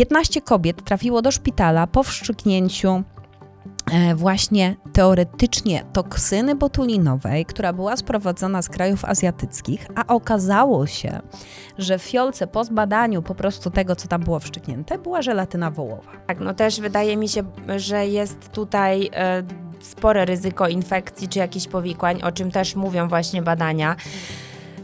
15 kobiet trafiło do szpitala po wstrzyknięciu e, właśnie teoretycznie toksyny botulinowej, która była sprowadzona z krajów azjatyckich, a okazało się, że w fiolce po zbadaniu po prostu tego, co tam było wszczyknięte, była żelatyna wołowa. Tak, no też wydaje mi się, że jest tutaj e, spore ryzyko infekcji czy jakichś powikłań, o czym też mówią właśnie badania.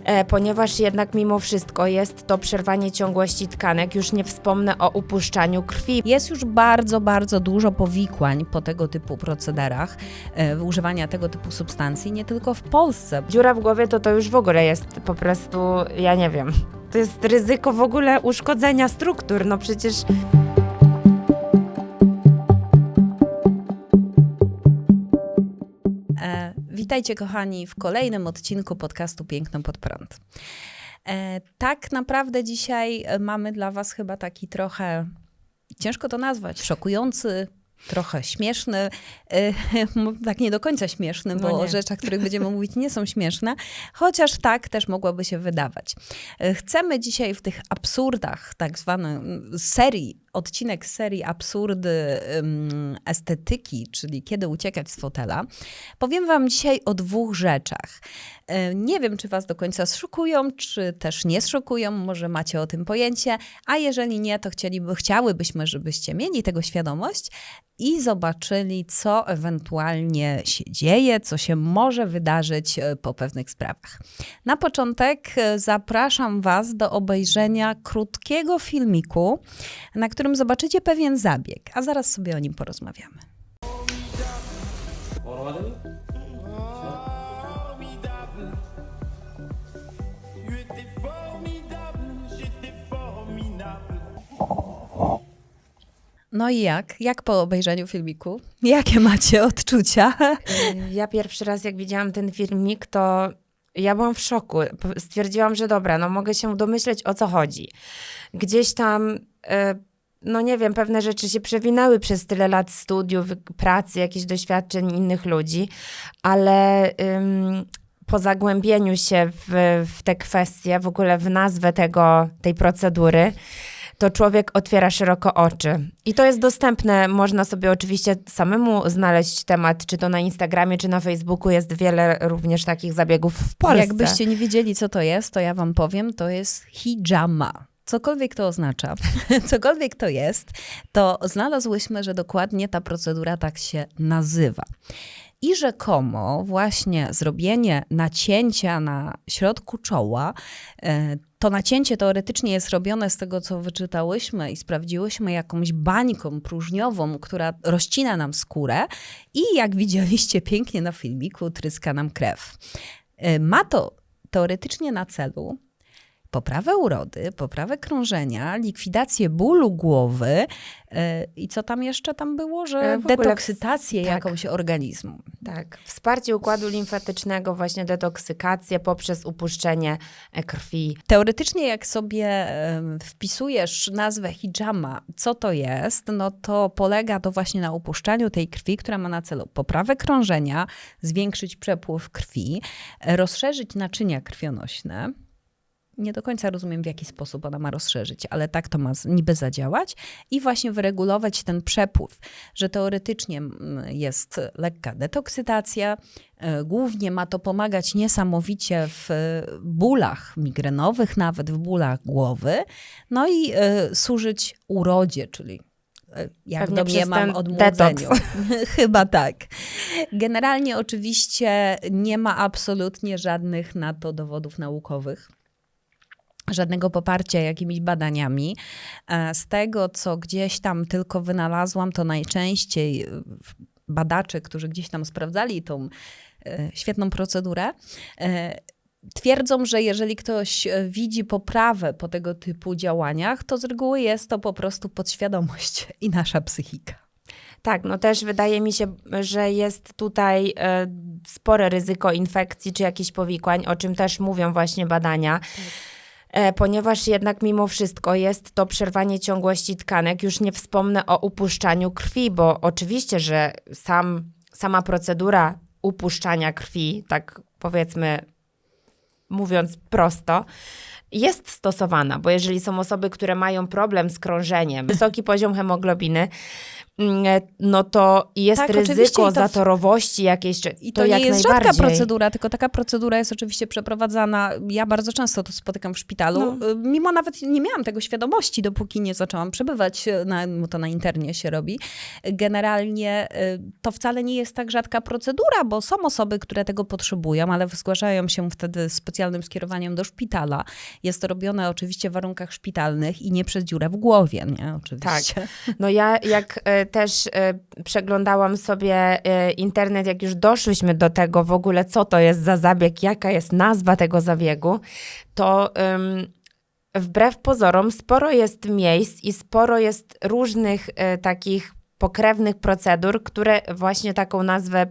E, ponieważ jednak mimo wszystko jest to przerwanie ciągłości tkanek, już nie wspomnę o upuszczaniu krwi. Jest już bardzo, bardzo dużo powikłań po tego typu procederach, e, używania tego typu substancji, nie tylko w Polsce. Dziura w głowie to to już w ogóle jest po prostu, ja nie wiem, to jest ryzyko w ogóle uszkodzenia struktur, no przecież... witajcie, kochani, w kolejnym odcinku podcastu Piękno pod prąd. E, tak naprawdę dzisiaj e, mamy dla Was chyba taki trochę, ciężko to nazwać, szokujący, trochę śmieszny, e, tak nie do końca śmieszny, No bo o nie. rzeczach, których będziemy mówić, nie są śmieszne, chociaż tak też mogłoby się wydawać. E, Chcemy dzisiaj w tych absurdach, tak zwanej serii, odcinek serii absurdy estetyki, czyli kiedy uciekać z fotela, powiem wam dzisiaj o dwóch rzeczach. E, Nie wiem, czy was do końca zszokują, czy też nie zszokują, może macie o tym pojęcie, a jeżeli nie, to chcieliby, chciałybyśmy, żebyście mieli tego świadomość i zobaczyli, co ewentualnie się dzieje, co się może wydarzyć e, po pewnych sprawach. Na początek e, zapraszam Was do obejrzenia krótkiego filmiku, na którym którym zobaczycie pewien zabieg, a zaraz sobie o nim porozmawiamy. No i jak? Jak po obejrzeniu filmiku? Jakie macie odczucia? Ja pierwszy raz, jak widziałam ten filmik, to ja byłam w szoku. Stwierdziłam, że dobra, no mogę się domyśleć o co chodzi. Gdzieś tam. Y no nie wiem, pewne rzeczy się przewinęły przez tyle lat studiów, pracy, jakichś doświadczeń innych ludzi, ale ym, po zagłębieniu się w, w te kwestie, w ogóle w nazwę tego, tej procedury, to człowiek otwiera szeroko oczy. I to jest dostępne, można sobie oczywiście samemu znaleźć temat, czy to na Instagramie, czy na Facebooku, jest wiele również takich zabiegów w Polsce. Jakbyście nie wiedzieli, co to jest, to ja wam powiem, to jest hijama. Cokolwiek to oznacza, cokolwiek to jest, to znalazłyśmy, że dokładnie ta procedura tak się nazywa. I rzekomo właśnie zrobienie nacięcia na środku czoła, e, to nacięcie teoretycznie jest robione z tego, co wyczytałyśmy i sprawdziłyśmy jakąś bańką próżniową, która rozcina nam skórę i jak widzieliście pięknie na filmiku, tryska nam krew. E, Ma to teoretycznie na celu poprawę urody, poprawę krążenia, likwidację bólu głowy e, i co tam jeszcze tam było, że E, w ogóle tak. jakąś organizmu. Tak, wsparcie układu limfatycznego, właśnie detoksykację poprzez upuszczenie e, krwi. Teoretycznie, jak sobie wpisujesz nazwę hijama, co to jest, no to polega to właśnie na upuszczaniu tej krwi, która ma na celu poprawę krążenia, zwiększyć przepływ krwi, rozszerzyć naczynia krwionośne. Nie do końca rozumiem, w jaki sposób ona ma rozszerzyć, ale tak to ma niby zadziałać i właśnie wyregulować ten przepływ, że teoretycznie mm, jest lekka detoksytacja, E, Głównie ma to pomagać niesamowicie w e, bólach migrenowych, nawet w bólach głowy, no i e, służyć urodzie, czyli jak Pewnie domniemam odmłodzeniu. Chyba tak. Generalnie oczywiście nie ma absolutnie żadnych na to dowodów naukowych. Żadnego poparcia jakimiś badaniami. E, Z tego, co gdzieś tam tylko wynalazłam, to najczęściej e, badacze, którzy gdzieś tam sprawdzali tą e, świetną procedurę, twierdzą, że jeżeli ktoś widzi poprawę po tego typu działaniach, to z reguły jest to po prostu podświadomość i nasza psychika. Tak, no też wydaje mi się, że jest tutaj spore ryzyko infekcji czy jakichś powikłań, o czym też mówią właśnie badania. E, ponieważ jednak mimo wszystko jest to przerwanie ciągłości tkanek, już nie wspomnę o upuszczaniu krwi, bo oczywiście, że sam, sama procedura upuszczania krwi, tak powiedzmy mówiąc prosto, jest stosowana, bo jeżeli są osoby, które mają problem z krążeniem, wysoki poziom hemoglobiny, mm, no to jest Tak, ryzyko to zatorowości jakiejś, I to, to nie jak jest najbardziej. rzadka procedura, tylko taka procedura jest oczywiście przeprowadzana. Ja bardzo często to spotykam w szpitalu, No. y, mimo nawet nie miałam tego świadomości, dopóki nie zaczęłam przebywać, y, na, bo to na internie się robi. Generalnie y, to wcale nie jest tak rzadka procedura, bo są osoby, które tego potrzebują, ale zgłaszają się wtedy z specjalnym skierowaniem do szpitala. Jest to robione oczywiście w warunkach szpitalnych i nie przez dziurę w głowie, nie? Oczywiście. No ja jak e, też e, przeglądałam sobie e, internet, jak już doszłyśmy do tego w ogóle, co to jest za zabieg, jaka jest nazwa tego zabiegu, to wbrew pozorom sporo jest miejsc i sporo jest różnych takich pokrewnych procedur, które właśnie taką nazwę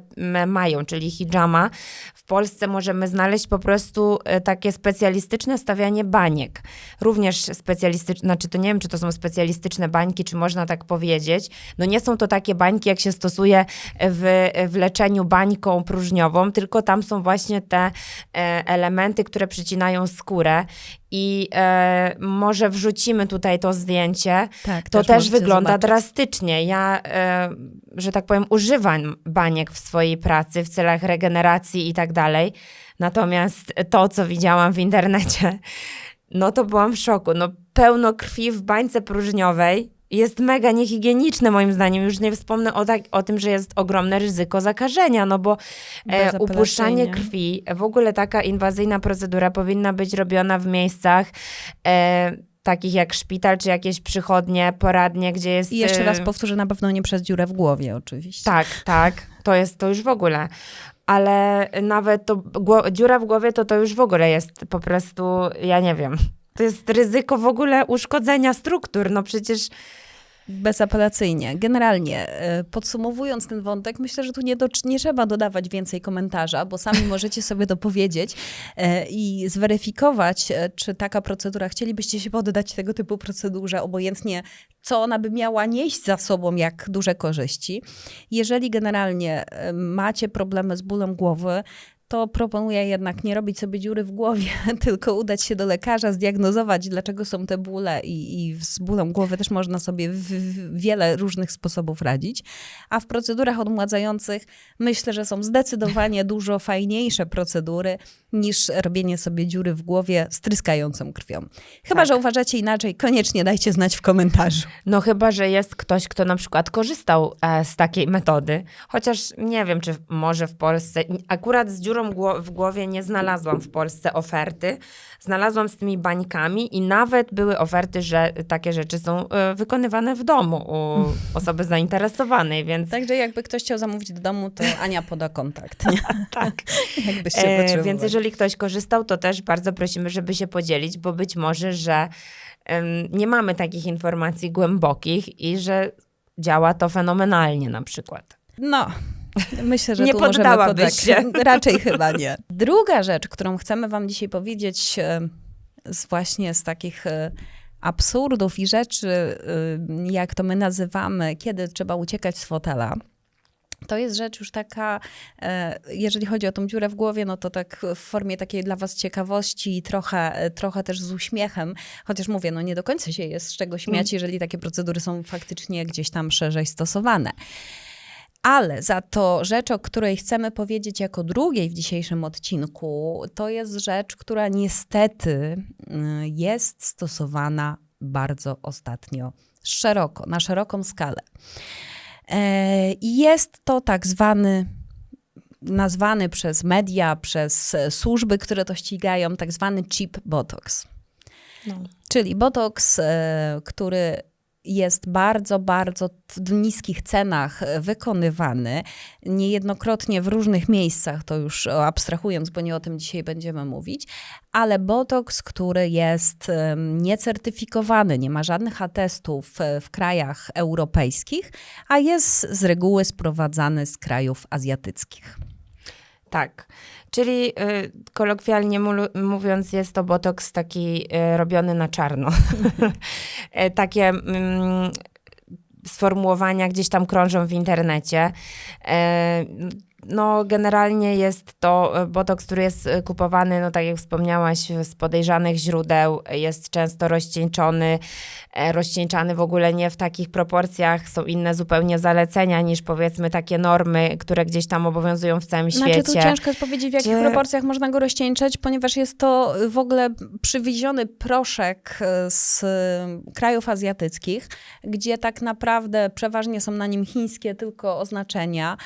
mają, czyli hijama. W Polsce możemy znaleźć po prostu e, takie specjalistyczne stawianie baniek. Również specjalistyczne, znaczy to nie wiem, czy to są specjalistyczne bańki, czy można tak powiedzieć. No nie są to takie bańki, jak się stosuje w, w leczeniu bańką próżniową, tylko tam są właśnie te e, elementy, które przycinają skórę i e, może wrzucimy tutaj to zdjęcie. Tak, To też, możecie wygląda zobaczyć. drastycznie. Ja, e, że tak powiem, używam baniek w swojej pracy w celach regeneracji i tak dalej. Natomiast to, co widziałam w internecie, no to byłam w szoku. No pełno krwi w bańce próżniowej. Jest mega niehigieniczne moim zdaniem. Już nie wspomnę o, tak, o tym, że jest ogromne ryzyko zakażenia, no bo e, upuszczanie krwi, w ogóle taka inwazyjna procedura powinna być robiona w miejscach e, takich jak szpital, czy jakieś przychodnie, poradnie, gdzie jest... I jeszcze e, raz powtórzę, na pewno nie przez dziurę w głowie oczywiście. Tak, tak, to jest to już w ogóle. Ale nawet to dziura w głowie to to już w ogóle jest po prostu, ja nie wiem. To jest ryzyko w ogóle uszkodzenia struktur. No przecież Bezapelacyjnie. Generalnie, e, podsumowując ten wątek, myślę, że tu nie, do, nie trzeba dodawać więcej komentarza, bo sami możecie sobie dopowiedzieć e, i zweryfikować, e, czy taka procedura, chcielibyście się poddać tego typu procedurze, obojętnie co ona by miała nieść za sobą, jak duże korzyści. Jeżeli generalnie macie problemy z bólem głowy, to proponuję jednak nie robić sobie dziury w głowie, tylko udać się do lekarza, zdiagnozować, dlaczego są te bóle i, i z bólem głowy też można sobie w, w wiele różnych sposobów radzić. A w procedurach odmładzających myślę, że są zdecydowanie dużo fajniejsze procedury niż robienie sobie dziury w głowie z tryskającą krwią. Chyba, Tak. że uważacie inaczej, koniecznie dajcie znać w komentarzu. No chyba, że jest ktoś, kto na przykład korzystał e, z takiej metody. Chociaż nie wiem, czy może w Polsce, akurat z dziurą w głowie nie znalazłam w Polsce oferty. Znalazłam z tymi bańkami i nawet były oferty, że takie rzeczy są e, wykonywane w domu u osoby zainteresowanej, więc Także jakby ktoś chciał zamówić do domu, to Ania poda kontakt. Nie? tak. Jakbyście E, potrzebowali. więc jeżeli ktoś korzystał, to też bardzo prosimy, żeby się podzielić, bo być może, że nie mamy takich informacji głębokich i że działa to fenomenalnie na przykład. No. Myślę, że Nie tu poddałabyś się. Raczej chyba nie. Druga rzecz, którą chcemy wam dzisiaj powiedzieć, e, z właśnie z takich e, absurdów i rzeczy, e, jak to my nazywamy, kiedy trzeba uciekać z fotela. To jest rzecz już taka, jeżeli chodzi o tą dziurę w głowie, no to tak w formie takiej dla was ciekawości i trochę, trochę też z uśmiechem, chociaż mówię, no nie do końca się jest z czego śmiać, jeżeli takie procedury są faktycznie gdzieś tam szerzej stosowane. Ale za to rzecz, o której chcemy powiedzieć jako drugiej w dzisiejszym odcinku, to jest rzecz, która niestety y, jest stosowana bardzo ostatnio, szeroko, na szeroką skalę. E, I jest to tak zwany, nazwany przez media, przez e, służby, które to ścigają, tak zwany cheap botox. Czyli botoks, e, który jest bardzo, bardzo w niskich cenach e, wykonywany, niejednokrotnie w różnych miejscach, to już e, abstrahując, bo nie o tym dzisiaj będziemy mówić, ale botoks, który jest niecertyfikowany, nie ma żadnych atestów e, w krajach europejskich, a jest z reguły sprowadzany z krajów azjatyckich. Tak. Czyli y, kolokwialnie mówiąc, jest to botoks taki y, robiony na czarno. E, Takie mm, sformułowania gdzieś tam krążą w internecie. No generalnie jest to e, botoks, który jest e, kupowany, no tak jak wspomniałaś, z podejrzanych źródeł, jest często rozcieńczony, e, rozcieńczany w ogóle nie w takich proporcjach, są inne zupełnie zalecenia niż powiedzmy takie normy, które gdzieś tam obowiązują w całym Znaczy, tu świecie. ciężko jest powiedzieć, w jakich Czy- proporcjach można go rozcieńczać, ponieważ jest to w ogóle przywieziony proszek z krajów azjatyckich, gdzie tak naprawdę przeważnie są na nim chińskie tylko oznaczenia,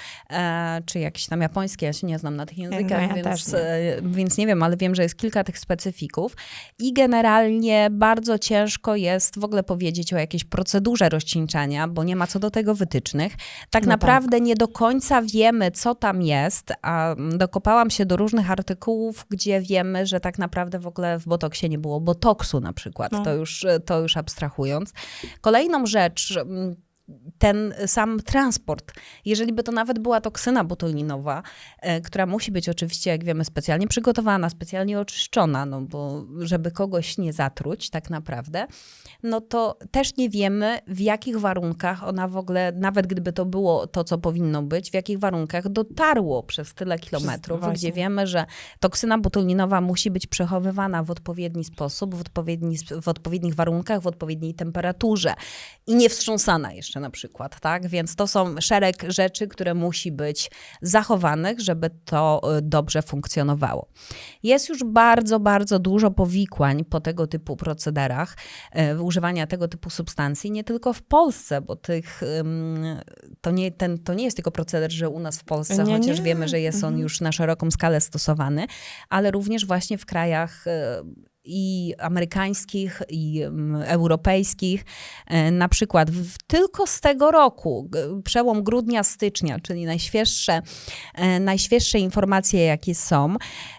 czy jakieś tam japońskie, ja się nie znam na tych językach, No, ja więc, nie. e, więc nie wiem, ale wiem, że jest kilka tych specyfików i generalnie bardzo ciężko jest w ogóle powiedzieć o jakiejś procedurze rozcieńczania, bo nie ma co do tego wytycznych. Tak No tak. naprawdę nie do końca wiemy, co tam jest, a dokopałam się do różnych artykułów, gdzie wiemy, że tak naprawdę w ogóle w botoksie nie było botoksu na przykład, No. to, już, to już abstrahując. Kolejną rzecz, ten sam transport, jeżeli by to nawet była toksyna botulinowa, e, która musi być oczywiście, jak wiemy, specjalnie przygotowana, specjalnie oczyszczona, no bo żeby kogoś nie zatruć tak naprawdę, no to też nie wiemy, w jakich warunkach ona w ogóle, nawet gdyby to było to, co powinno być, w jakich warunkach dotarło przez tyle kilometrów, właśnie. gdzie wiemy, że toksyna botulinowa musi być przechowywana w odpowiedni sposób, w, odpowiedni, w odpowiednich warunkach, w odpowiedniej temperaturze i nie wstrząsana jeszcze na przykład, tak? Więc to są szereg rzeczy, które musi być zachowanych, żeby to y, dobrze funkcjonowało. Jest już bardzo, bardzo dużo powikłań po tego typu procederach, e, używania tego typu substancji, nie tylko w Polsce, bo tych, to, nie, ten, to nie jest tylko proceder, że u nas w Polsce, Nie, chociaż nie. wiemy, że jest on już na szeroką skalę stosowany, ale również właśnie w krajach e, i amerykańskich, i mm, europejskich. E, Na przykład w, tylko z tego roku, przełom grudnia, stycznia, czyli najświeższe, e, najświeższe informacje, jakie są,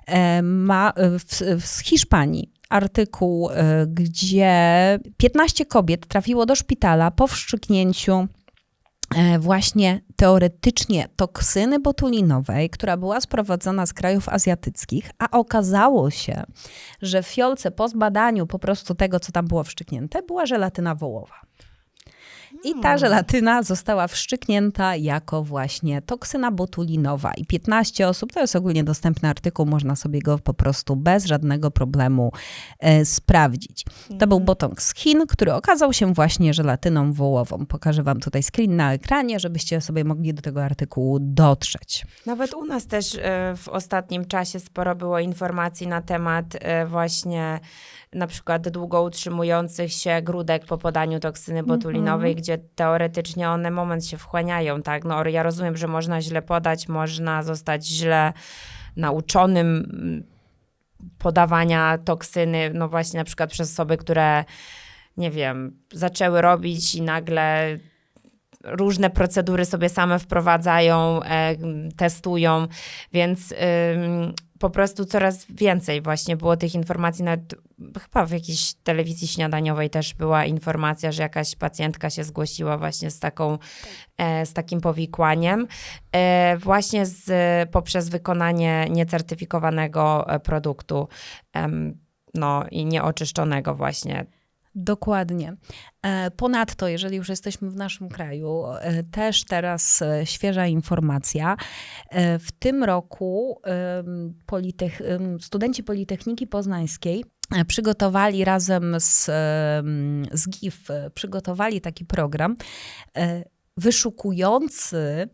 e, ma w, z Hiszpanii artykuł, gdzie 15 kobiet trafiło do szpitala po wszczyknięciu e, właśnie teoretycznie toksyny botulinowej, która była sprowadzona z krajów azjatyckich, a okazało się, że w fiolce po zbadaniu po prostu tego, co tam było wszczyknięte, była żelatyna wołowa. I ta żelatyna została wszczyknięta jako właśnie toksyna botulinowa. I 15 osób, to jest ogólnie dostępny artykuł, można sobie go po prostu bez żadnego problemu e, sprawdzić. To był botox z Chin, który okazał się właśnie żelatyną wołową. Pokażę wam tutaj screen na ekranie, żebyście sobie mogli do tego artykułu dotrzeć. Nawet u nas też e, w ostatnim czasie sporo było informacji na temat e, właśnie na przykład długo utrzymujących się grudek po podaniu toksyny botulinowej, gdzie teoretycznie one moment się wchłaniają, tak? No ja rozumiem, że można źle podać, można zostać źle nauczonym mm, podawania toksyny, no właśnie na przykład przez osoby, które nie wiem, zaczęły robić i nagle różne procedury sobie same wprowadzają, e, testują, więc ym, po prostu coraz więcej właśnie było tych informacji, nawet chyba w jakiejś telewizji śniadaniowej też była informacja, że jakaś pacjentka się zgłosiła właśnie z taką, e, z takim powikłaniem, e, właśnie z, poprzez wykonanie niecertyfikowanego e, produktu, no i nieoczyszczonego właśnie. Dokładnie. E, Ponadto, jeżeli już jesteśmy w naszym kraju, e, też teraz e, świeża informacja. W tym roku Politech, studenci Politechniki Poznańskiej przygotowali razem z, z GIF, przygotowali taki program wyszukujący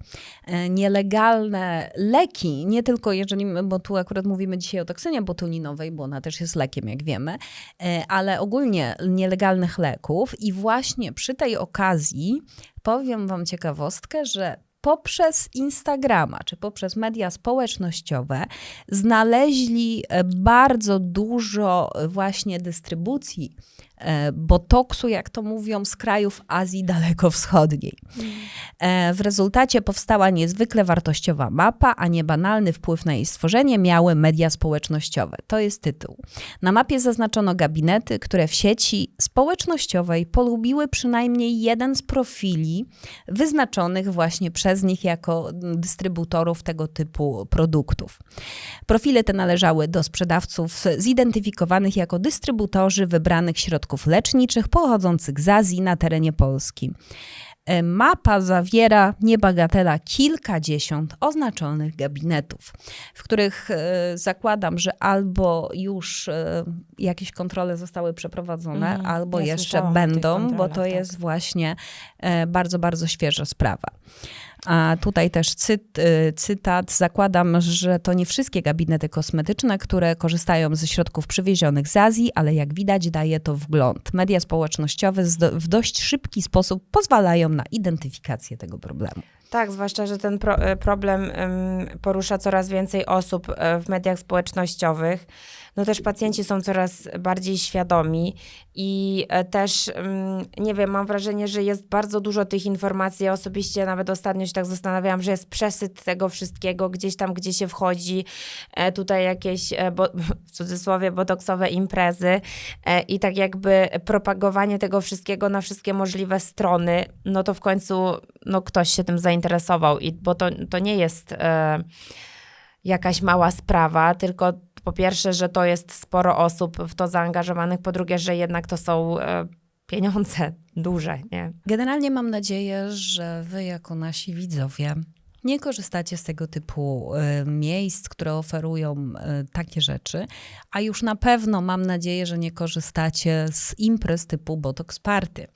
e, nielegalne leki, nie tylko jeżeli, bo tu akurat mówimy dzisiaj o toksynie botulinowej, bo ona też jest lekiem, jak wiemy, e, ale ogólnie nielegalnych leków. I właśnie przy tej okazji powiem wam ciekawostkę, że poprzez Instagrama czy poprzez media społecznościowe znaleźli e, bardzo dużo właśnie dystrybucji botoksu, jak to mówią, z krajów Azji Dalekowschodniej. E, W rezultacie powstała niezwykle wartościowa mapa, a nie banalny wpływ na jej stworzenie miały media społecznościowe. To jest tytuł. Na mapie zaznaczono gabinety, które w sieci społecznościowej polubiły przynajmniej jeden z profili wyznaczonych właśnie przez nich jako dystrybutorów tego typu produktów. Profile te należały do sprzedawców zidentyfikowanych jako dystrybutorzy wybranych środków leczniczych pochodzących z Azji na terenie Polski. E, Mapa zawiera niebagatela kilkadziesiąt oznaczonych gabinetów, w których e, zakładam, że albo już e, jakieś kontrole zostały przeprowadzone, Mhm. albo Ja jeszcze będą, bo to tak. jest właśnie bardzo, bardzo świeża sprawa. A tutaj też cyt, y, cytat. Zakładam, że to nie wszystkie gabinety kosmetyczne, które korzystają ze środków przywiezionych z Azji, ale jak widać daje to wgląd. Media społecznościowe w dość szybki sposób pozwalają na identyfikację tego problemu. Tak, zwłaszcza, że ten pro, e, problem em, porusza coraz więcej osób e, w mediach społecznościowych. No też pacjenci są coraz bardziej świadomi i e, też, nie wiem, mam wrażenie, że jest bardzo dużo tych informacji. Ja osobiście nawet ostatnio się tak zastanawiałam, że jest przesyt tego wszystkiego, gdzieś tam, gdzie się wchodzi, tutaj jakieś, bo, w cudzysłowie, botoksowe imprezy i tak jakby propagowanie tego wszystkiego na wszystkie możliwe strony, no to w końcu no, ktoś się tym zainteresował, i, bo to, to nie jest e, jakaś mała sprawa, tylko po pierwsze, że to jest sporo osób w to zaangażowanych, po drugie, że jednak to są e, pieniądze duże, nie? Generalnie mam nadzieję, że wy jako nasi widzowie nie korzystacie z tego typu e, miejsc, które oferują e, takie rzeczy, a już na pewno mam nadzieję, że nie korzystacie z imprez typu Botox Party,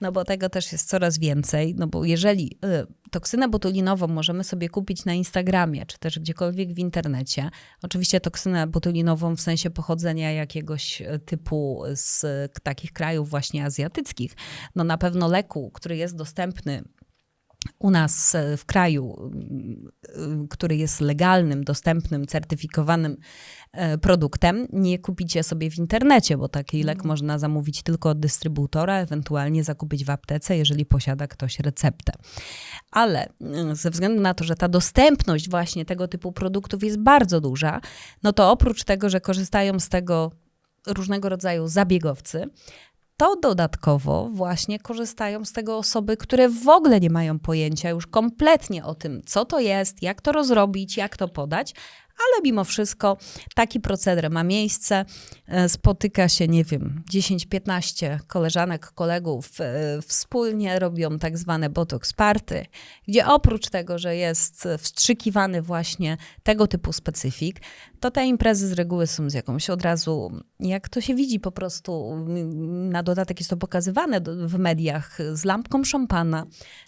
no bo tego też jest coraz więcej, no bo jeżeli e, toksynę botulinową możemy sobie kupić na Instagramie, czy też gdziekolwiek w internecie, oczywiście toksynę botulinową w sensie pochodzenia jakiegoś typu z takich krajów właśnie azjatyckich, no na pewno leku, który jest dostępny u nas e, w kraju, y, który jest legalnym, dostępnym, certyfikowanym e, produktem, nie kupicie sobie w internecie, bo taki lek można zamówić tylko od dystrybutora, ewentualnie zakupić w aptece, jeżeli posiada ktoś receptę. Ale ze względu na to, że ta dostępność właśnie tego typu produktów jest bardzo duża, no to oprócz tego, że korzystają z tego różnego rodzaju zabiegowcy, to dodatkowo właśnie korzystają z tego osoby, które w ogóle nie mają pojęcia już kompletnie o tym, co to jest, jak to rozrobić, jak to podać, ale mimo wszystko taki proceder ma miejsce. E, Spotyka się, nie wiem, 10-15 koleżanek, kolegów, e, wspólnie robią tak zwane botox party, gdzie oprócz tego, że jest wstrzykiwany właśnie tego typu specyfik, to te imprezy z reguły są z jakąś od razu, jak to się widzi po prostu, na dodatek jest to pokazywane w mediach z lampką szampana,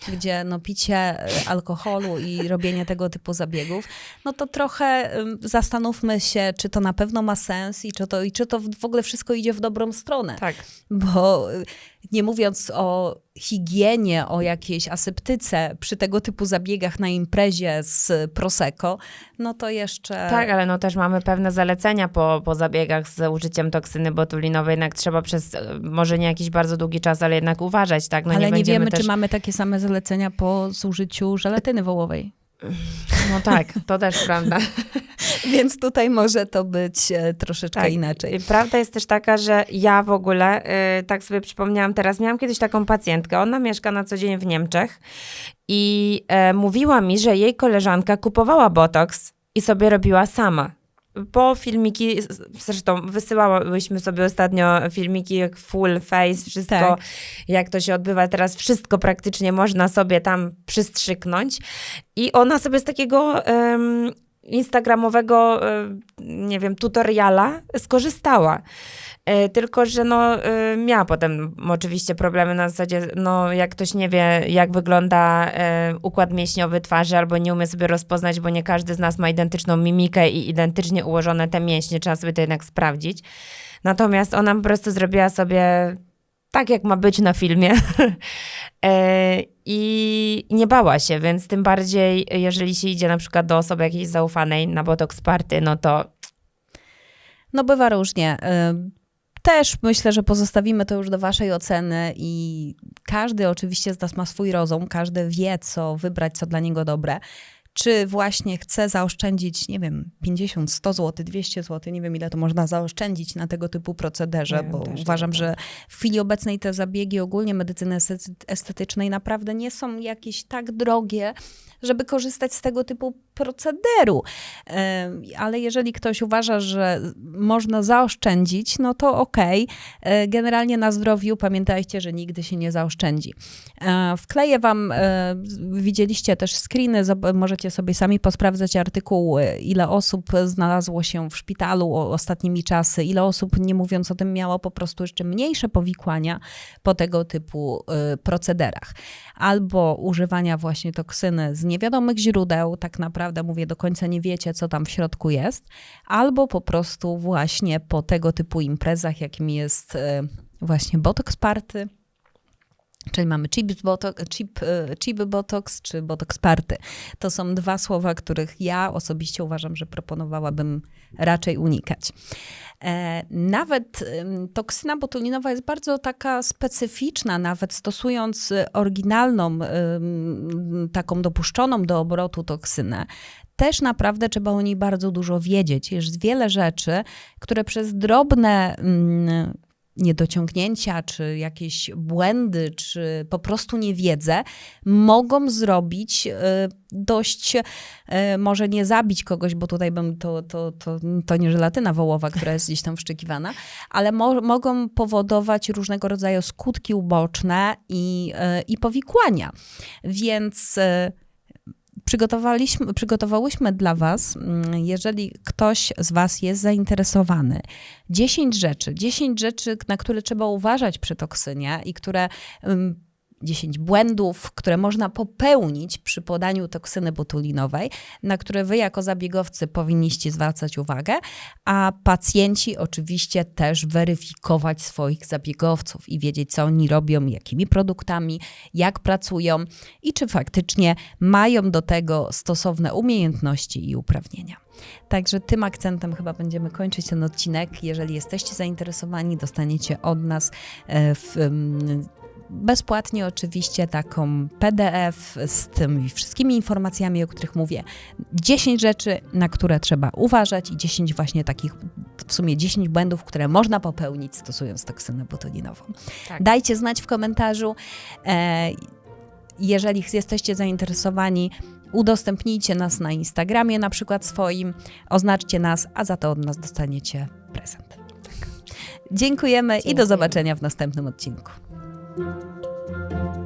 gdzie no picie e, alkoholu i robienie tego typu zabiegów, no to trochę zastanówmy się, czy to na pewno ma sens i czy to, i czy to w ogóle wszystko idzie w dobrą stronę. Tak. Bo y, nie mówiąc o higienie, o jakiejś asyptyce przy tego typu zabiegach na imprezie z Prosecco, no to jeszcze... Tak, ale no też mamy pewne zalecenia po, po zabiegach z użyciem toksyny botulinowej, jednak trzeba przez, e, może nie jakiś bardzo długi czas, ale jednak uważać, tak? No ale nie, będziemy wiemy, też... czy mamy takie same zalecenia po zużyciu żelatyny wołowej. No tak, to też prawda. Więc tutaj może to być e, troszeczkę Tak. inaczej. Prawda jest też taka, że ja w ogóle, y, tak sobie przypomniałam teraz, miałam kiedyś taką pacjentkę, ona mieszka na co dzień w Niemczech i e, mówiła mi, że jej koleżanka kupowała botoks i sobie robiła sama. Po filmiki, zresztą wysyłałyśmy sobie ostatnio filmiki jak full face, wszystko, Tak. jak to się odbywa teraz, wszystko praktycznie można sobie tam przystrzyknąć. I ona sobie z takiego em, instagramowego, em, nie wiem, tutoriala skorzystała. E, Tylko, że no, e, miała potem oczywiście problemy na zasadzie, no jak ktoś nie wie, jak wygląda e, układ mięśniowy twarzy, albo nie umie sobie rozpoznać, bo nie każdy z nas ma identyczną mimikę i identycznie ułożone te mięśnie, trzeba sobie to jednak sprawdzić. Natomiast ona po prostu zrobiła sobie tak, jak ma być na filmie. I nie bała się, więc tym bardziej, jeżeli się idzie na przykład do osoby jakiejś zaufanej na Botox Party, no to No bywa różnie. Też myślę, że pozostawimy to już do waszej oceny i każdy oczywiście z nas ma swój rozum, każdy wie, co wybrać, co dla niego dobre. Czy właśnie chce zaoszczędzić, nie wiem, 50, 100 zł, 200 zł, nie wiem ile to można zaoszczędzić na tego typu procederze, Nie bo uważam, wiem. że w chwili obecnej te zabiegi ogólnie medycyny estet- estetycznej naprawdę nie są jakieś tak drogie, żeby korzystać z tego typu procederu. Ale jeżeli ktoś uważa, że można zaoszczędzić, no to okej. E, Generalnie na zdrowiu pamiętajcie, że nigdy się nie zaoszczędzi. E, Wkleję wam, e, widzieliście też screeny, możecie sobie sami posprawdzać artykuły, ile osób znalazło się w szpitalu ostatnimi czasy, ile osób, nie mówiąc o tym, miało po prostu jeszcze mniejsze powikłania po tego typu procederach. Albo używania właśnie toksyny z niewiadomych źródeł, tak naprawdę mówię, do końca nie wiecie, co tam w środku jest, albo po prostu właśnie po tego typu imprezach, jakim jest e, właśnie botox party, Czyli mamy chip, botox, chip, e, chip botox czy botox party. To są dwa słowa, których ja osobiście uważam, że proponowałabym raczej unikać. E, Nawet toksyna botulinowa jest bardzo taka specyficzna, nawet stosując e, oryginalną, taką dopuszczoną do obrotu toksynę. Też naprawdę trzeba o niej bardzo dużo wiedzieć. Jest wiele rzeczy, które przez drobne mm, niedociągnięcia, czy jakieś błędy, czy po prostu niewiedzę, mogą zrobić e, dość, e, może nie zabić kogoś, bo tutaj bym to, to, to, to nie żelatyna wołowa, która jest gdzieś tam wszczekiwana, ale mo, mogą powodować różnego rodzaju skutki uboczne i, e, i powikłania. Więc przygotowaliśmy, przygotowałyśmy dla Was, mm, jeżeli ktoś z Was jest zainteresowany, 10 rzeczy, 10 rzeczy, na które trzeba uważać przy toksynie i które. Ym, 10 błędów, które można popełnić przy podaniu toksyny botulinowej, na które wy jako zabiegowcy powinniście zwracać uwagę, a pacjenci oczywiście też weryfikować swoich zabiegowców i wiedzieć, co oni robią, jakimi produktami, jak pracują i czy faktycznie mają do tego stosowne umiejętności i uprawnienia. Także tym akcentem chyba będziemy kończyć ten odcinek. Jeżeli jesteście zainteresowani, dostaniecie od nas e, w, bezpłatnie oczywiście taką PDF z tymi wszystkimi informacjami, o których mówię. 10 rzeczy, na które trzeba uważać i 10 właśnie takich, w sumie 10 błędów, które można popełnić stosując toksynę botulinową. Tak. Dajcie znać w komentarzu. E, jeżeli jesteście zainteresowani, udostępnijcie nas na Instagramie, na przykład swoim, oznaczcie nas, a za to od nas dostaniecie prezent. Dziękujemy i do zobaczenia w następnym odcinku. Música